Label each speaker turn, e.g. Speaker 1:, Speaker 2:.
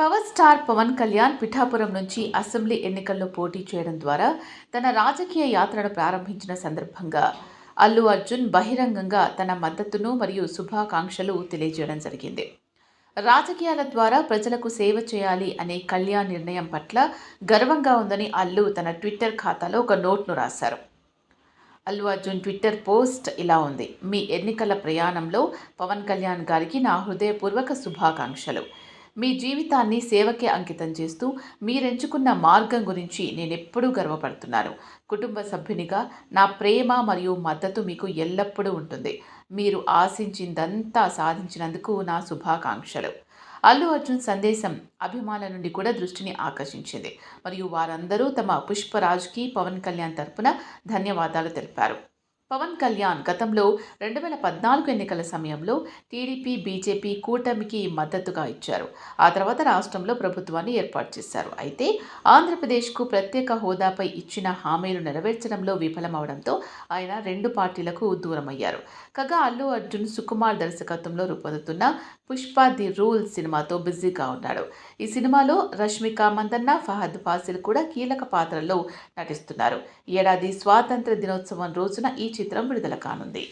Speaker 1: Power star Pawan Kalyan Pithapuram నుంచి assembly ఎన్నికల్లో పోటీ చేయడం ద్వారా తన రాజకీయ యాత్రను ప్రారంభించిన సందర్భంగా అల్లు అర్జున్ బహిరంగంగా తన మద్దతును మరియు శుభాకాంక్షలు తెలియజేయడం జరిగింది. రాజకీయాల ద్వారా ప్రజలకు సేవ చేయాలి అనే కళ్యాణ్ నిర్ణయం పట్ల గర్వంగా ఉందని అల్లు తన ట్విట్టర్ ఖాతాలో ఒక నోట్ను రాశారు. అల్లు అర్జున్ ట్విట్టర్ పోస్ట్ ఇలా ఉంది. మీ ఎన్నికల ప్రయాణంలో పవన్ కళ్యాణ్ గారికి నా హృదయపూర్వక శుభాకాంక్షలు. మీ జీవితాన్ని సేవకే అంకితం చేస్తూ మీరెంచుకున్న మార్గం గురించి నేను ఎప్పుడూ గర్వపడుతున్నాను కుటుంబ సభ్యునిగా నా ప్రేమ మరియు మద్దతు మీకు ఎల్లప్పుడూ ఉంటుంది. మీరు ఆశించిందంతా సాధించినందుకు నా శుభాకాంక్షలు. అల్లు అర్జున్ సందేశం అభిమానుల నుండి కూడా దృష్టిని ఆకర్షించింది. మరియు వారందరూ తమ పుష్పరాజ్కి పవన్ కళ్యాణ్ తరపున ధన్యవాదాలు తెలిపారు. పవన్ కళ్యాణ్ గతంలో రెండు వేల పద్నాలుగు ఎన్నికల సమయంలో టీడీపీ బీజేపీ కూటమికి మద్దతుగా ఇచ్చారు. ఆ తర్వాత రాష్ట్రంలో ప్రభుత్వాన్ని ఏర్పాటు చేశారు. అయితే ఆంధ్రప్రదేశ్కు ప్రత్యేక హోదాపై ఇచ్చిన హామీలు నెరవేర్చడంలో విఫలమవడంతో ఆయన రెండు పార్టీలకు దూరమయ్యారు. కాగా అల్లు అర్జున్ సుకుమార్ దర్శకత్వంలో రూపొందుతున్న పుష్ప ది రూల్ సినిమాతో బిజీగా ఉన్నాడు. ఈ సినిమాలో రష్మిక మందన్న ఫహద్ ఫాసిల్ కూడా కీలక పాత్రల్లో నటిస్తున్నారు. ఈ ఏడాది స్వాతంత్ర దినోత్సవం రోజున ఈ చిత్రం విడుదల కానుంది.